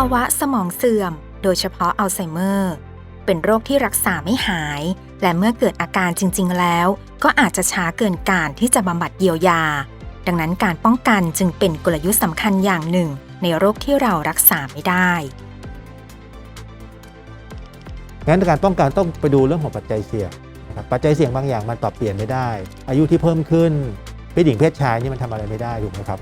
าวะสมองเสื่อม โดยเฉพาะอัลไซเมอร์ เป็นโรคที่รักษาไม่หาย และเมื่อเกิดอาการจริง ๆ แล้ว ก็อาจจะช้าเกินการที่จะบำบัดเยียวยา ดังนั้นการป้องกันจึงเป็นกลยุทธ์สำคัญอย่างหนึ่ง ในโรคที่เรารักษาไม่ได้งั้นการป้องกันต้องไปดูเรื่องของปัจจัยเสี่ยงปัจจัยเสี่ยงบางอย่างมันปรับเปลี่ยนไม่ได้ อายุที่เพิ่มขึ้นเพศหญิงเพศชายนี่มันทำอะไรไม่ได้ถูกไหมครับ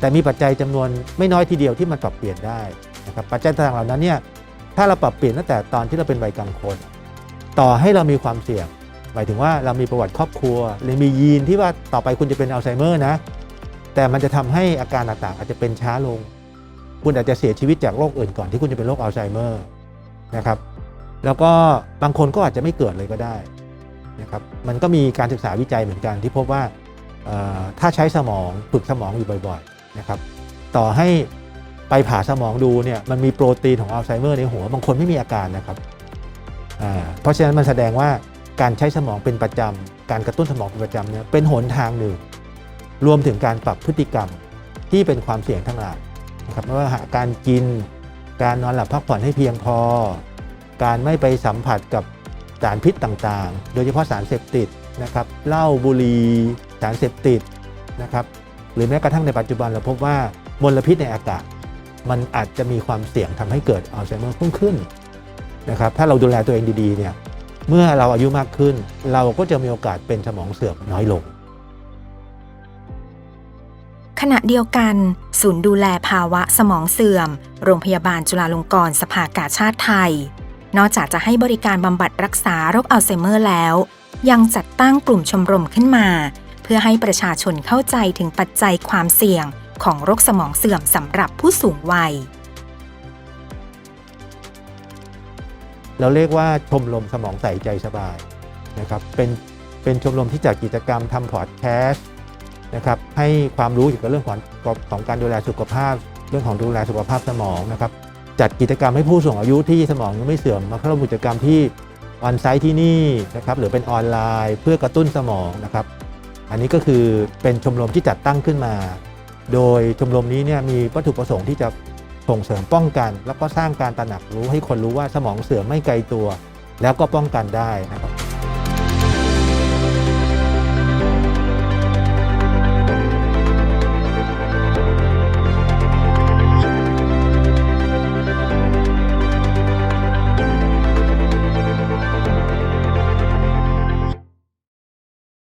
แต่มีปัจจัยจำนวนไม่น้อยทีเดียวที่มันปรับเปลี่ยนได้ นะครับปัจจัยต่างๆเหล่านั้นเนี่ยถ้าเราปรับเปลี่ยนตั้งแต่ตอนที่เราเป็นวัยกลางคน ต่อให้เรามีความเสี่ยง หมายถึงว่าเรามีประวัติครอบครัว หรือมียีนที่ว่าต่อไปคุณจะเป็นอัลไซเมอร์นะ แต่มันจะทำให้อาการต่างๆ อาจจะเป็นช้าลง คุณอาจจะเสียชีวิตจากโรคอื่นก่อนที่คุณจะเป็นโรคอัลไซเมอร์นะครับแล้วก็บางคนก็อาจจะไม่เกิดเลยก็ได้นะครับมันก็มีการศึกษาวิจัยเหมือนกันที่พบว่าถ้าใช้สมองฝึกสมองอยู่บ่อย ๆนะครับ ต่อให้ ไปผ่าสมองดูเนี่ยมันมีโปรตีนของอัลไซเมอร์ในหัวบางคนไม่มีอาการนะครับเพราะฉะนั้นมันแสดงว่าการใช้สมองเป็นประจำการกระตุ้นสมองเป็นประจำเนี่ยเป็นหนทางหนึ่ง รวมถึงการปรับพฤติกรรมที่เป็นความเสี่ยงทั้งหลายนะครับไม่ว่าการกิน การนอนหลับพักผ่อนให้เพียงพอ การไม่ไปสัมผัสกับสารพิษต่างๆ โดยเฉพาะสารเสพติดนะครับเหล้าบุหรี่สารเสพติดนะครับหรือแม้กระทั่งในปัจจุบันเราพบว่ามลพิษในอากาศ มันอาจจะมีความเสี่ยงทำให้เกิดอัลไซเมอร์เพุ่งขึ้นนะครับถ้าเราดูแลตัวเองดีๆเนี่ยเมื่อเราอายุมากขึ้น เราก็จะมีโอกาสเป็นสมองเสื่อมน้อยลง ขณะเดียวกัน ศูนย์ดูแลภาวะสมองเสื่อม โรงพยาบาลจุฬาลงกรณ์สภากาชาติไทย นอกจากจะให้บริการบำบัดรักษาโรคอัลไซเมอร์แล้ว ยังจัดตั้งกลุ่มชมรมขึ้นมา เพื่อให้ประชาชนเข้าใจถึงปัจจัยความเสี่ยง ของโรคสมองเสื่อมสำหรับผู้สูงวัย เราเรียกว่าชมรมสมองใส่ใจสบายนะครับเป็นเป็นชมรมที่จัดกิจกรรมทำพอดแคสต์นะครับให้ความรู้เกี่ยวกับเรื่องของของการดูแลสุขภาพ เรื่องของดูแลสุขภาพสมองนะครับจัดกิจกรรมให้ผู้สูงอายุที่สมองยังไม่เสื่อมมาเข้าร่วมกิจกรรมที่ออนไซต์ที่นี่นะครับหรือเป็นออนไลน์เพื่อกระตุ้นสมองนะครับ อันนี้ก็คือเป็นชมรมที่จัดตั้งขึ้นมา โดยชมรมนี้เนี่ยมีวัตถุประสงค์ที่จะส่งเสริมป้องกัน แล้วก็สร้างการตระหนักรู้ให้คนรู้ว่าสมองเสื่อมไม่ไกลตัว แล้วก็ป้องกันได้นะครับ